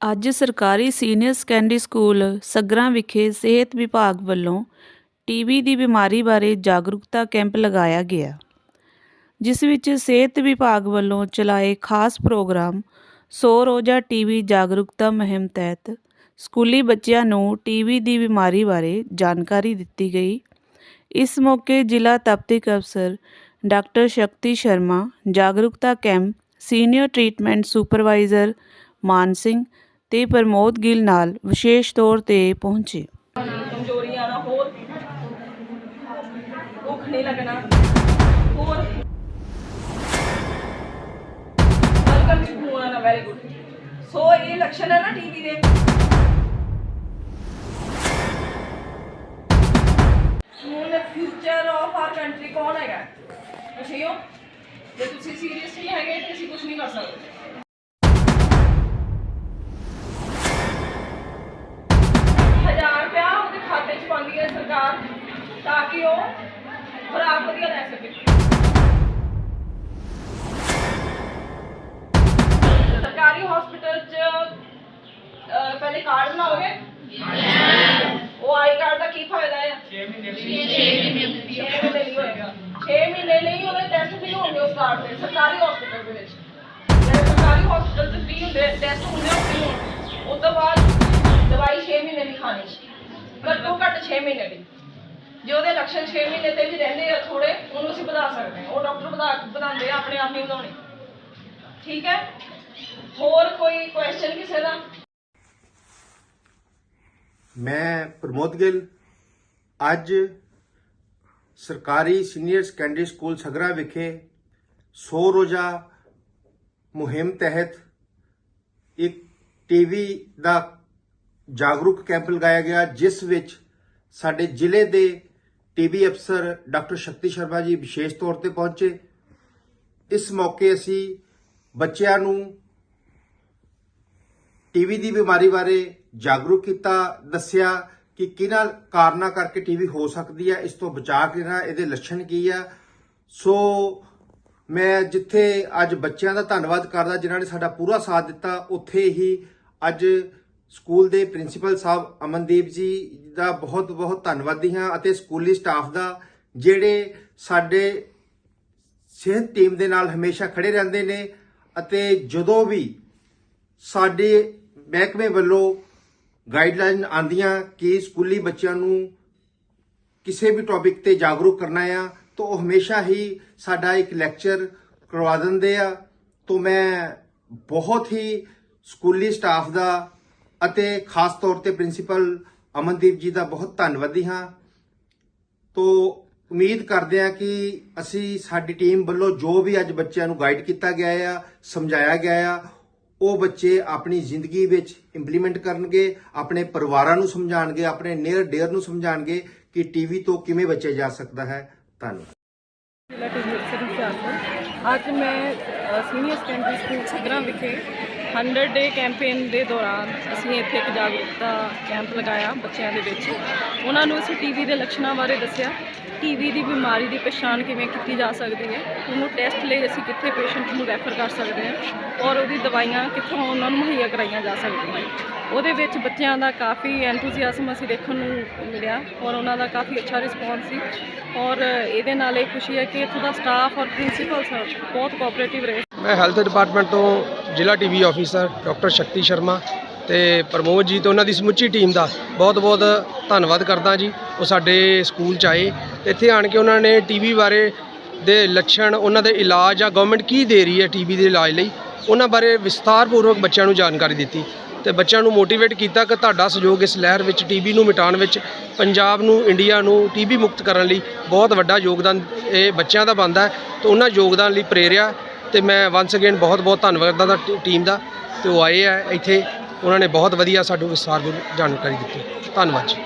ਅੱਜ ਸਰਕਾਰੀ senior secondary school ਸੱਗਰਾਂ ਵਿਖੇ ਸਿਹਤ ਵਿਭਾਗ ਵੱਲੋਂ ਟੀਬੀ ਦੀ ਬਿਮਾਰੀ ਬਾਰੇ ਜਾਗਰੂਕਤਾ ਕੈਂਪ ਲਗਾਇਆ ਗਿਆ, ਜਿਸ ਵਿੱਚ ਸਿਹਤ ਵਿਭਾਗ ਵੱਲੋਂ ਚਲਾਏ ਖਾਸ ਪ੍ਰੋਗਰਾਮ ਸੌ ਰੋਜ਼ਾ ਟੀਬੀ ਜਾਗਰੂਕਤਾ ਮੁਹਿੰਮ ਤਹਿਤ ਸਕੂਲੀ ਬੱਚਿਆਂ ਨੂੰ ਟੀਬੀ ਦੀ ਬਿਮਾਰੀ ਬਾਰੇ ਜਾਣਕਾਰੀ ਦਿੱਤੀ ਗਈ। ਇਸ ਮੌਕੇ ਜ਼ਿਲ੍ਹਾ ਤਪਤੀਕ ਅਫਸਰ ਡਾਕਟਰ ਸ਼ਕਤੀ ਸ਼ਰਮਾ, ਜਾਗਰੂਕਤਾ camp senior treatment supervisor Maan Singh ਤੇ ਪ੍ਰਮੋਦ ਗਿੱਲ ਨਾਲ ਵਿਸ਼ੇਸ਼ ਤੌਰ ਤੇ ਪਹੁੰਚੇ। ਕਮਜ਼ੋਰੀਆਂ ਦਾ ਹੋਰ ਭੁੱਖ ਨਹੀਂ ਲੱਗਣਾ। ਹੋਰ welcome to Mona very good so ਇਹ ਲੱਛਣ ਹੈ ਨਾ ਟੀਵੀ ਦੇ। ਹੁਣ ਫਿਊਚਰ ਆਫ ਆਰ ਕੰਟਰੀ ਕੌਣ ਹੈਗਾ? ਤੁਸੀਂ ਹੋ ਜੇ ਤੁਸੀਂ ਸੀਰੀਅਸ ਨਹੀਂ ਹੈਗੇ ਤੇ ਕੁਝ ਨਹੀਂ ਕਰ ਸਕਦੇ। ਹੈ 6 ਮਹੀਨੇ ਲਈ ਹੋਏਗਾ 6 ਮਹੀਨੇ ਲਈ ਉਹਦੇ ਟੈਸਟ ਵੀ ਹੋਣਗੇ ਉਸ ਕਾਰਡ ਤੇ ਸਰਕਾਰੀ ਹਸਪੀਟਲ ਦੇ ਵਿੱਚ ਜਿਹੜੇ ਸਰਕਾਰੀ ਹਸਪੀਟਲ 'ਚ ਫ੍ਰੀ ਹੁੰਦੇ ਟੈਸਟ ਹੁੰਦੇ ਉਹ ਫ੍ਰੀ ਹੋਣਗੇ ਉਸ ਤੋਂ ਬਾਅਦ ਦਵਾਈ 6 ਮਹੀਨੇ ਦੀ ਖਾਣੀ ਘੱਟੋ ਘੱਟ 6 ਮਹੀਨੇ ਦੀ ਜੇ ਉਹਦੇ ਲੱਛਣ 6 ਮਹੀਨੇ ਤੇ ਵੀ ਰਹਿੰਦੇ ਆ ਥੋੜੇ ਉਹਨੂੰ ਅਸੀਂ ਵਧਾ ਸਕਦੇ ਹਾਂ ਉਹ ਡਾਕਟਰ ਵਧਾ ਵਧਾਉਂਦੇ ਆ ਆਪਣੇ ਆਪ ਨਹੀਂ ਵਧਾਉਣੇ ਠੀਕ ਹੈ ਹੋਰ ਕੋਈ ਕੁਐਸਚਨ ਕਿਸੇ ਦਾ ਮੈਂ ਪ੍ਰਮੋਦ ਗਿੱਲ ਅੱਜ ਸਰਕਾਰੀ ਸੀਨੀਅਰ ਸੈਕੰਡਰੀ ਸਕੂਲ ਸਗਰਾ ਵਿਖੇ 100 ਰੋਜ਼ਾ ਮੁਹਿੰਮ ਤਹਿਤ ਇੱਕ ਟੀਵੀ ਦਾ ਜਾਗਰੂਕ ਕੈਂਪ ਲਗਾਇਆ ਗਿਆ, ਜਿਸ ਵਿੱਚ ਸਾਡੇ ਜ਼ਿਲ੍ਹੇ ਦੇ ਟੀਵੀ ਅਫਸਰ ਡਾਕਟਰ ਸ਼ਕਤੀ ਸ਼ਰਮਾ ਜੀ ਵਿਸ਼ੇਸ਼ ਤੌਰ ਤੇ ਪਹੁੰਚੇ। ਇਸ ਮੌਕੇ ਅਸੀਂ ਬੱਚਿਆਂ ਨੂੰ ਟੀਵੀ ਦੀ ਬਿਮਾਰੀ ਬਾਰੇ ਜਾਗਰੂਕ ਕੀਤਾ, ਦੱਸਿਆ ਕਿ ਕਿਹਨਾਂ ਕਾਰਨਾਂ ਕਰਕੇ ਟੀਵੀ ਹੋ ਸਕਦੀ ਹੈ ਇਸ ਤੋਂ ਬਚਾਅ ਕਿਹਨਾਂ, ਇਹਦੇ ਲੱਛਣ ਕੀ ਆ। ਸੋ ਮੈਂ ਜਿੱਥੇ ਅੱਜ ਬੱਚਿਆਂ ਦਾ ਧੰਨਵਾਦ ਕਰਦਾ, ਜਿਨ੍ਹਾਂ ਨੇ ਸਾਡਾ ਪੂਰਾ ਸਾਥ ਦਿੱਤਾ, ਉੱਥੇ ਹੀ ਅੱਜ ਸਕੂਲ ਦੇ ਪ੍ਰਿੰਸੀਪਲ ਸਾਹਿਬ ਅਮਨਦੀਪ ਜੀ ਦਾ ਬਹੁਤ ਬਹੁਤ ਧੰਨਵਾਦੀ ਹਾਂ ਅਤੇ ਸਕੂਲੀ ਸਟਾਫ ਦਾ, ਜਿਹੜੇ ਸਾਡੇ ਸਿਹਤ ਟੀਮ ਦੇ ਨਾਲ ਹਮੇਸ਼ਾ ਖੜੇ ਰਹਿੰਦੇ ਨੇ ਅਤੇ ਜਦੋਂ ਵੀ ਸਾਡੇ ਮਹਿਕਮੇ ਵੱਲੋਂ ਗਾਈਡਲਾਈਨ ਆਂਦੀਆਂ ਕਿ ਸਕੂਲੀ ਬੱਚਿਆਂ ਨੂੰ ਕਿਸੇ ਵੀ ਟੌਪਿਕ ਤੇ ਜਾਗਰੂਕ ਕਰਨਾ ਆ, ਤਾਂ ਉਹ ਹਮੇਸ਼ਾ ਹੀ ਸਾਡਾ ਇੱਕ ਲੈਕਚਰ ਕਰਵਾ ਦਿੰਦੇ ਆ। ਤੋਂ ਮੈਂ ਬਹੁਤ ਹੀ ਸਕੂਲੀ ਸਟਾਫ ਦਾ ਅਤੇ ਖਾਸ ਤੌਰ ਤੇ ਪ੍ਰਿੰਸੀਪਲ ਅਮਨਦੀਪ ਜੀ ਦਾ ਬਹੁਤ ਧੰਨਵਾਦੀ ਹਾਂ। ਤੋਂ ਉਮੀਦ ਕਰਦੇ ਹਾਂ ਕਿ ਅਸੀਂ ਸਾਡੀ ਟੀਮ ਵੱਲੋਂ ਜੋ ਵੀ ਅੱਜ ਬੱਚਿਆਂ ਨੂੰ ਗਾਈਡ ਕੀਤਾ ਗਿਆ ਆ, ਸਮਝਾਇਆ ਗਿਆ ਆ ਉਹ ਬੱਚੇ ਆਪਣੀ ਜ਼ਿੰਦਗੀ ਵਿੱਚ ਇੰਪਲੀਮੈਂਟ ਕਰਨਗੇ, ਆਪਣੇ ਪਰਿਵਾਰਾਂ ਨੂੰ ਸਮਝਾਣਗੇ ਆਪਣੇ ਨੇਅਰ ਡੇਅਰ ਨੂੰ ਸਮਝਾਣਗੇ ਕਿ ਟੀਵੀ ਤੋਂ ਕਿਵੇਂ ਬਚਿਆ ਜਾ ਸਕਦਾ ਹੈ। ਧੰਨਵਾਦ। ਅੱਜ ਮੈਂ ਸੀਨੀਅਰ ਸੈਕੰਡਰੀ ਸਕੂਲ ਸਗਰਾਂ ਵਿਖੇ 100 ਡੇ ਕੈਂਪੇਨ ਦੇ ਦੌਰਾਨ ਅਸੀਂ ਇੱਥੇ ਇੱਕ ਜਾਗਰੂਕਤਾ ਕੈਂਪ ਲਗਾਇਆ ਬੱਚਿਆਂ ਦੇ ਵਿੱਚ। ਉਹਨਾਂ ਨੂੰ ਅਸੀਂ ਟੀਵੀ ਦੇ ਲੱਛਣਾਂ ਬਾਰੇ ਦੱਸਿਆ। ਟੀਵੀ ਦੀ ਬਿਮਾਰੀ ਦੀ ਪਛਾਣ ਕਿਵੇਂ ਕੀਤੀ ਜਾ ਸਕਦੀ ਹੈ? ਉਹਨੂੰ ਟੈਸਟ ਲਈ ਅਸੀਂ ਕਿੱਥੇ ਪੇਸ਼ੈਂਟ ਨੂੰ ਰੈਫਰ ਕਰ ਸਕਦੇ ਹਾਂ? ਔਰ ਉਹਦੀ ਦਵਾਈਆਂ ਕਿੱਥੋਂ ਉਹਨਾਂ ਨੂੰ ਮੁਹੱਈਆ ਕਰਾਈਆਂ ਜਾ ਸਕਦੀਆਂ ਉਹਦੇ ਵਿੱਚ ਬੱਚਿਆਂ ਦਾ ਕਾਫੀ ਐਂਥੂਸੀਆਜ਼ਮ ਅਸੀਂ ਦੇਖਣ ਨੂੰ ਮਿਲਿਆ ਔਰ ਉਹਨਾਂ ਦਾ ਕਾਫੀ ਅੱਛਾ ਰਿਸਪੌਂਸ ਸੀ। ਔਰ ਇਹਦੇ ਨਾਲ ਇਹ ਖੁਸ਼ੀ ਹੈ ਕਿ ਇੱਥੋਂ ਦਾ ਸਟਾਫ ਔਰ ਪ੍ਰਿੰਸੀਪਲ ਸਰ ਬਹੁਤ ਕੋਆਪਰੇਟਿਵ ਰਹੇ। ਮੈਂ ਹੈਲਥ ਡਿਪਾਰਟਮੈਂਟ ਤੋਂ ਜ਼ਿਲ੍ਹਾ TV officer doctor Shakti Sharma ਤੇ ਪ੍ਰਮੋਦ ਜੀ ਤੇ ਉਹਨਾਂ ਦੀ ਸਮੁੱਚੀ ਟੀਮ ਦਾ ਬਹੁਤ-ਬਹੁਤ ਧੰਨਵਾਦ ਕਰਦਾ ਜੀ। ਉਹ ਸਾਡੇ ਸਕੂਲ ਚ ਆਏ। ਤੇ ਇੱਥੇ ਆਣ ਕੇ ਉਹਨਾਂ ਨੇ ਟੀਵੀ ਬਾਰੇ ਦੇ ਲੱਛਣ, ਉਹਨਾਂ ਦੇ ਇਲਾਜ ਜਾਂ ਗਵਰਨਮੈਂਟ ਕੀ ਦੇ ਰਹੀ ਹੈ ਟੀਵੀ ਦੇ ਇਲਾਜ ਲਈ, ਉਹਨਾਂ ਬਾਰੇ ਵਿਸਥਾਰਪੂਰਵਕ ਬੱਚਿਆਂ ਨੂੰ ਜਾਣਕਾਰੀ ਦਿੱਤੀ। ਤੇ ਬੱਚਿਆਂ ਨੂੰ ਮੋਟੀਵੇਟ ਕੀਤਾ ਕਿ ਤੁਹਾਡਾ ਸਹਿਯੋਗ ਇਸ ਲਹਿਰ ਵਿੱਚ ਟੀਬੀ ਨੂੰ ਮਿਟਾਉਣ ਵਿੱਚ, ਪੰਜਾਬ ਨੂੰ ਇੰਡੀਆ ਨੂੰ ਟੀਬੀ ਮੁਕਤ ਕਰਨ ਲਈ ਬਹੁਤ ਵੱਡਾ ਯੋਗਦਾਨ ਇਹ ਬੱਚਿਆਂ ਦਾ ਬਣਦਾ ਹੈ। ਤੇ ਉਹਨਾਂ ਯੋਗਦਾਨ ਲਈ ਪ੍ਰੇਰਿਆ ਤੇ ਮੈਂ ਵਾਂਸ ਅਗੇਨ ਬਹੁਤ ਬਹੁਤ ਧੰਨਵਾਦ ਕਰਦਾ ਟੀਮ ਦਾ, ਤੇ ਉਹ ਆਏ ਆ ਇੱਥੇ, ਉਹਨਾਂ ਨੇ ਬਹੁਤ ਵਧੀਆ ਸਾਨੂੰ ਵਿਸਥਾਰਪੂਰਵਕ ਜਾਣਕਾਰੀ ਦਿੱਤੀ। ਧੰਨਵਾਦ ਜੀ।